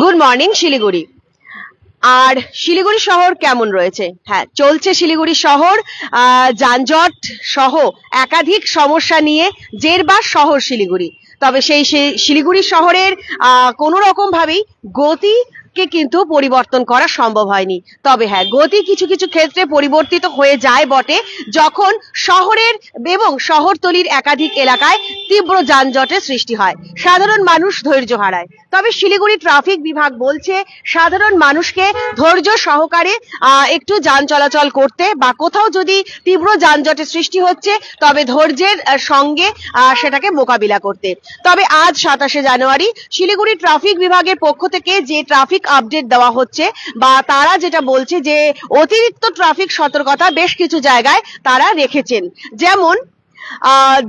Good morning Siliguri. আর শিলিগুড়ি শহর কেমন রয়েছে? হ্যাঁ চলছে শিলিগুড়ি শহর যানজট সহ একাধিক সমস্যা নিয়ে জেরবার শহর শিলিগুড়ি। তবে সেই শিলিগুড়ি শহরের কোনো রকম ভাবেই গতি কিন্তু পরিবর্তন করা সম্ভব হয়নি। তবে হ্যাঁ গতি কিছু কিছু ক্ষেত্রে পরিবর্তিত হয়ে যায় বটে, যখন শহরের এবং শহরতলির একাধিক এলাকায় তীব্র যানজটের সৃষ্টি হয়। সাধারণ মানুষ ধৈর্য হারায়। তবে শিলিগুড়ি ট্রাফিক বিভাগ বলছে, সাধারণ মানুষকে ধৈর্য সহকারে একটু যান চলাচল করতে বা কোথাও যদি তীব্র যানজটের সৃষ্টি হচ্ছে, তবে ধৈর্যের সঙ্গে সেটাকে মোকাবিলা করতে। তবে আজ সাতাশে জানুয়ারি, শিলিগুড়ি ট্রাফিক বিভাগের পক্ষ থেকে যে ট্রাফিক আপডেট দেওয়া হচ্ছে বা তারা যেটা বলছে যে, অতিরিক্ত ট্রাফিক সতর্কতা বেশ কিছু জায়গায় তারা রেখেছেন। যেমন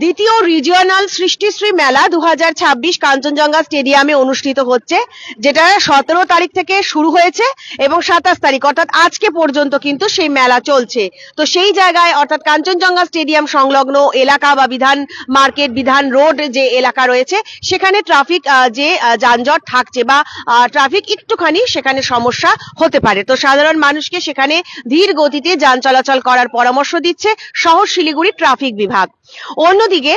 দ্বিতীয় রিজিওনাল সৃষ্টিশ্রী মেলা দু হাজার ছাব্বিশ কাঞ্চনজঙ্ঘা স্টেডিয়ামে অনুষ্ঠিত হচ্ছে, যেটা সতেরো তারিখ থেকে শুরু হয়েছে এবং সাতাশ তারিখ, অর্থাৎ আজকে পর্যন্ত কিন্তু সেই মেলা চলছে। তো সেই জায়গায়, অর্থাৎ কাঞ্চনজঙ্ঘা স্টেডিয়াম সংলগ্ন এলাকা বা বিধান মার্কেট, বিধান রোড যে এলাকা রয়েছে, সেখানে ট্রাফিক যে যানজট থাকছে বা ট্রাফিক একটুখানি সেখানে সমস্যা হতে পারে। তো সাধারণ মানুষকে সেখানে ধীর গতিতে যান চলাচল করার পরামর্শ দিচ্ছে শহর শিলিগুড়ি ট্রাফিক বিভাগ। অন্যদিকে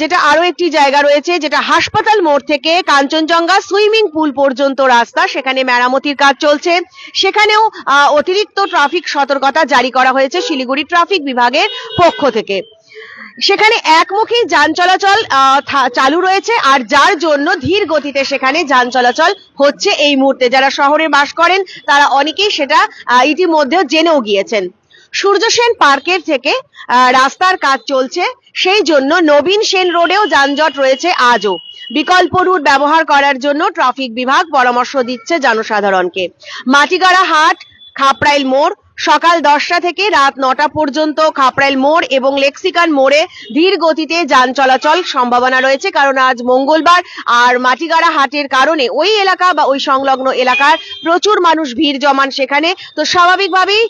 যেটা আরও একটি জায়গা রয়েছে, যেটা হাসপাতাল মোড় থেকে কাঞ্চনজঙ্ঘা সুইমিং পুল পর্যন্ত রাস্তা, সেখানে মেরামতির কাজ চলছে। সেখানেও অতিরিক্ত ট্রাফিক সতর্কতা জারি করা হয়েছে শিলিগুড়ি ট্রাফিক বিভাগের পক্ষ থেকে। সেখানে একমুখী যান চলাচল চালু রয়েছে, আর যার জন্য ধীর গতিতে সেখানে যান চলাচল হচ্ছে এই মুহূর্তে। যারা শহরে বাস করেন, তারা অনেকেই সেটা ইতিমধ্যে জেনেও গিয়েছেন। সূর্য সেন পার্কের থেকে রাস্তার কাজ চলছে। সেই জন্য নবীন সেন রোডেও যানজট রয়েছে আজও। বিকল্প রুট ব্যবহার করার জন্য ট্রাফিক বিভাগ পরামর্শ দিচ্ছে জনসাধারণকে। মাটিগাড়া হাট খাপড়াইল মোড়। সকাল দশটা থেকে রাত নটা পর্যন্ত খাপড়াইল মোড় এবং লেক্সিকান মোড়ে ধীর গতিতে যান চলাচল সম্ভাবনা রয়েছে, কারণ আজ মঙ্গলবার আর মাটিগাড়া হাটের কারণে ওই এলাকা বা ওই সংলগ্ন এলাকার প্রচুর মানুষ ভিড় জমান সেখানে। তো স্বাভাবিকভাবেই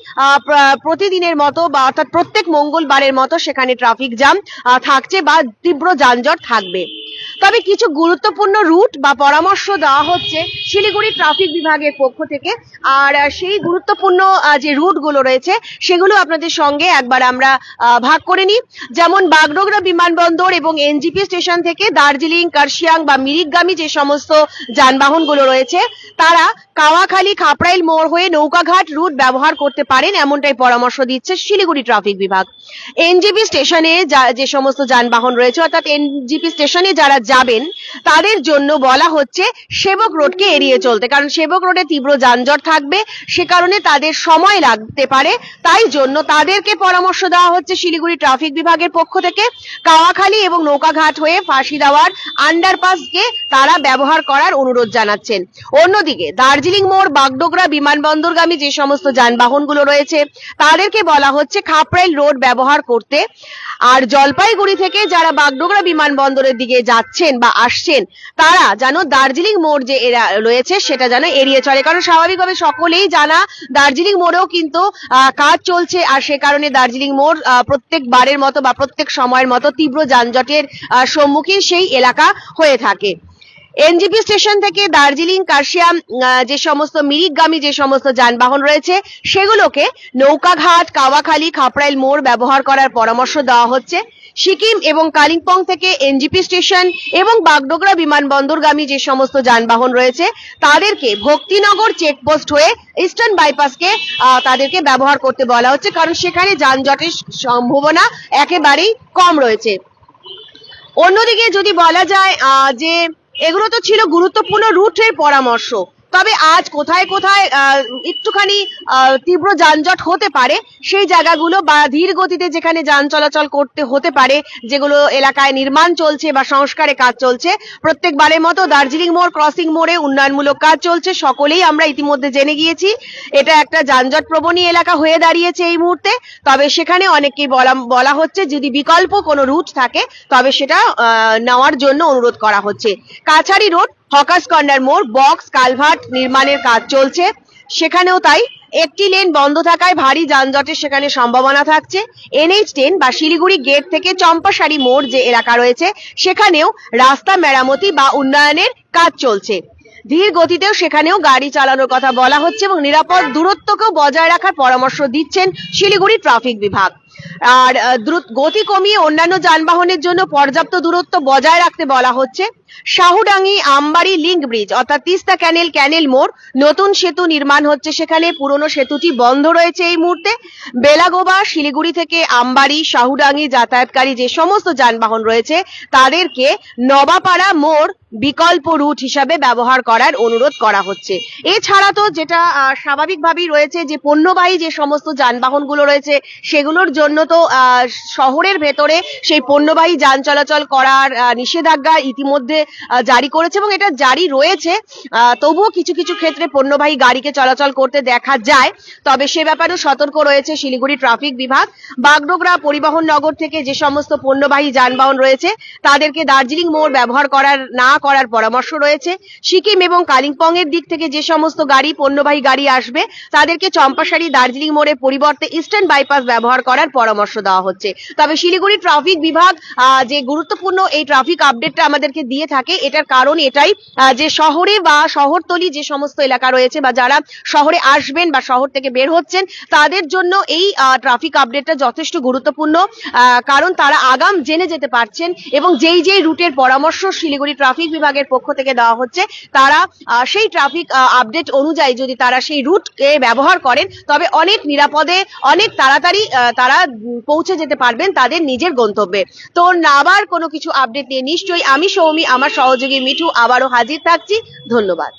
প্রতিদিনের মতো বা অর্থাৎ প্রত্যেক মঙ্গলবারের মতো সেখানে ট্রাফিক জ্যাম থাকছে বা তীব্র যানজট থাকবে। তবে কিছু গুরুত্বপূর্ণ রুট বা পরামর্শ দেওয়া হচ্ছে শিলিগুড়ি ট্রাফিক বিভাগের পক্ষ থেকে। আর সেই গুরুত্বপূর্ণ যে রুটগুলো রয়েছে, সেগুলো আপনাদের সঙ্গে একবার আমরা ভাগ করে নিই। যেমন বাগডোগরা বিমানবন্দর এবং এনজিপি স্টেশন থেকে দার্জিলিং, কার্শিয়াং বা মিরিকগামী যে সমস্ত যানবাহনগুলো রয়েছে, তারা কাওয়াখালী, খাপড়াইল মোড় হয়ে নৌকাঘাট রুট ব্যবহার করতে পারেন এমনটাই পরামর্শ দিচ্ছে শিলিগুড়ি ট্রাফিক বিভাগ। এনজিপি স্টেশনে যে সমস্ত যানবাহন রয়েছে, অর্থাৎ এনজিপি স্টেশনে যারা যাবেন, তাদের জন্য বলা হচ্ছে সেবক রোডকে এড়িয়ে চলতে। কারণ সেবক রোডে তীব্র যানজট থাকবে, সে কারণে তাদের সময় লাগতে পারে। তাই জন্য তাদেরকে পরামর্শ দেওয়া হচ্ছে শিলিগুড়ি ট্রাফিক বিভাগের পক্ষ থেকে। কাওয়াখালী এবং নৌকাঘাট হয়ে ফাঁসি দেওয়ার আন্ডারপাসকে তারা ব্যবহার করার অনুরোধ জানাচ্ছেন। অন্যদিকে দার্জিলিং মোড়, বাগডোগরা বিমানবন্দরগামী যে সমস্ত যানবাহনগুলো রয়েছে, তাদেরকে বলা হচ্ছে খাপড়াইল রোড ব্যবহার করতে। আর জলপাইগুড়ি থেকে যারা বাগডোগরা বিমানবন্দরের দিকে যাচ্ছেন বা আসছেন তারা যেন দার্জিলিং মোড় যে এরা রয়েছে সেটা যেন এড়িয়ে চলে। কারণ স্বাভাবিকভাবে সকলেই জানা দার্জিলিং মোড়েও কিন্তু কাজ চলছে। আর সে কারণে দার্জিলিং মোড় আহ, প্রত্যেকবারের মতো বা প্রত্যেক সময়ের মতো তীব্র যানজটের সম্মুখীন সেই এলাকা হয়ে থাকে। এনজিপি স্টেশন থেকে দার্জিলিং কার্শিয়াম যে সমস্ত মিরিকগামী যে সমস্ত যানবাহন রয়েছে সেগুলোকে নৌকাঘাট কাওয়াখালী খাপড়াইল মোড় ব্যবহার করার পরামর্শ দেওয়া হচ্ছে। সিকিম এবং কালিম্পং থেকে এনজিপি স্টেশন এবং বাগডোগরা বিমানবন্দরগামী যে সমস্ত যানবাহন রয়েছে, তাদেরকে ভক্তিনগর চেকপোস্ট হয়ে ইস্টার্ন বাইপাসকে তাদেরকে ব্যবহার করতে বলা হচ্ছে। কারণ সেখানে যানজটের সম্ভাবনা একেবারেই কম রয়েছে। অন্যদিকে যদি বলা যায় যে এগুলো তো ছিল গুরুত্বপূর্ণ রুটের পরামর্শ তবে আজ কোথায় কোথায় একটুখানি তীব্র যানজট হতে পারে, সেই জায়গাগুলো বা ধীর গতিতে যেখানে যান চলাচল করতে হতে পারে, যেগুলো এলাকায় নির্মাণ চলছে বা সংস্কারে কাজ চলছে, প্রত্যেকবারের মতো দার্জিলিং মোড়, ক্রসিং মোড়ে উন্নয়নমূলক কাজ চলছে, সকলেই আমরা ইতিমধ্যে জেনে গিয়েছি, এটা একটা যানজট প্রবণী এলাকা হয়ে দাঁড়িয়েছে এই মুহূর্তে, তবে সেখানে অনেককেই বলা বলা হচ্ছে যদি বিকল্প কোনো রুট থাকে, তবে সেটা নেওয়ার জন্য অনুরোধ করা হচ্ছে। কাছারি রোড হকাস কর্নার মোড়, বক্স, কালভার্ট নির্মাণের কাজ চলছে। সেখানেও তাই একটি লেন বন্ধ থাকায় ভারী যানজটের সেখানে সম্ভাবনা থাকছে। এনএইচ টেন বা শিলিগুড়ি গেট থেকে চম্পাশাড়ি মোড় যে এলাকা রয়েছে, সেখানেও রাস্তা মেরামতি বা উন্নয়নের কাজ চলছে। ধীর গতিতেও সেখানেও গাড়ি চালানোর কথা বলা হচ্ছে এবং নিরাপদ দূরত্বকেও বজায় রাখার পরামর্শ দিচ্ছেন শিলিগুড়ি ট্রাফিক বিভাগ। আর দ্রুত গতি কমিয়ে অন্যান্য যানবাহনের জন্য পর্যাপ্ত দূরত্ব বজায় রাখতে বলা হচ্ছে। শাহুডাঙ্গি আমবাড়ি লিংক ব্রিজ, অর্থাৎ তিস্তা ক্যানেল ক্যানেল মোড়, নতুন সেতু নির্মাণ হচ্ছে সেখানে। পুরনো সেতুটি বন্ধ রয়েছে এই মুহূর্তে। বেলাগোবা, শিলিগুড়ি থেকে আমবাড়ি, শাহুডাঙ্গি যাতায়াতকারী যে সমস্ত যানবাহন রয়েছে, তাদেরকে নবাপাড়া মোড় বিকল্প রুট হিসাবে ব্যবহার করার অনুরোধ করা হচ্ছে। এছাড়া তো যেটা স্বাভাবিকভাবেই রয়েছে যে পণ্যবাহী যে সমস্ত যানবাহনগুলো রয়েছে, সেগুলোর জন্য তো শহরের ভেতরে সেই পণ্যবাহী যান চলাচল করার নিষেধাজ্ঞা ইতিমধ্যে জারি করেছে এবং এটা জারি রয়েছে। তবুও কিছু কিছু ক্ষেত্রে পণ্যবাহী গাড়িকে চলাচল করতে দেখা যায়। তবে সে ব্যাপারেও সতর্ক রয়েছে শিলিগুড়ি ট্রাফিক বিভাগ। বাগডোগরা, পরিবহন নগর থেকে যে সমস্ত পণ্যবাহী যানবাহন রয়েছে, তাদেরকে দার্জিলিং মোড় ব্যবহার করার না করার পরামর্শ রয়েছে। সিকিম এবং কালিম্পং এর দিক থেকে যে সমস্ত গাড়ি, পণ্যবাহী গাড়ি আসবে, তাদেরকে চম্পাশাড়ি দার্জিলিং মোড়ের পরিবর্তে ইস্টার্ন বাইপাস ব্যবহার করার পরামর্শ দেওয়া হচ্ছে। তবে শিলিগুড়ি ট্রাফিক বিভাগ যে গুরুত্বপূর্ণ এই ট্রাফিক আপডেটটা আমাদেরকে দিয়ে থাকে, এটার কারণ এটাই যে শহরে বা শহরতলি যে সমস্ত এলাকা রয়েছে বা যারা শহরে আসবেন বা শহর থেকে বের হচ্ছেন, তাদের জন্য এই ট্রাফিক আপডেটটা যথেষ্ট গুরুত্বপূর্ণ কারণ তারা আগাম জেনে যেতে পারছেন এবং যেই যেই রুটের পরামর্শ শিলিগুড়ি ট্রাফিক বিভাগের পক্ষ থেকে দেওয়া হচ্ছে, তারা সেই ট্রাফিক আপডেট অনুযায়ী যদি তারা সেই রুটকে ব্যবহার করেন, তবে অনেক নিরাপদে, অনেক তাড়াতাড়ি তারা পৌঁছে যেতে পারবেন তাদের নিজের গন্তব্যে। তো আবার কোনো কিছু আপডেট নিয়ে নিশ্চয়ই আমি সৌমি, আমার সহযোগী মিঠু আবারও হাজির থাকছি। ধন্যবাদ।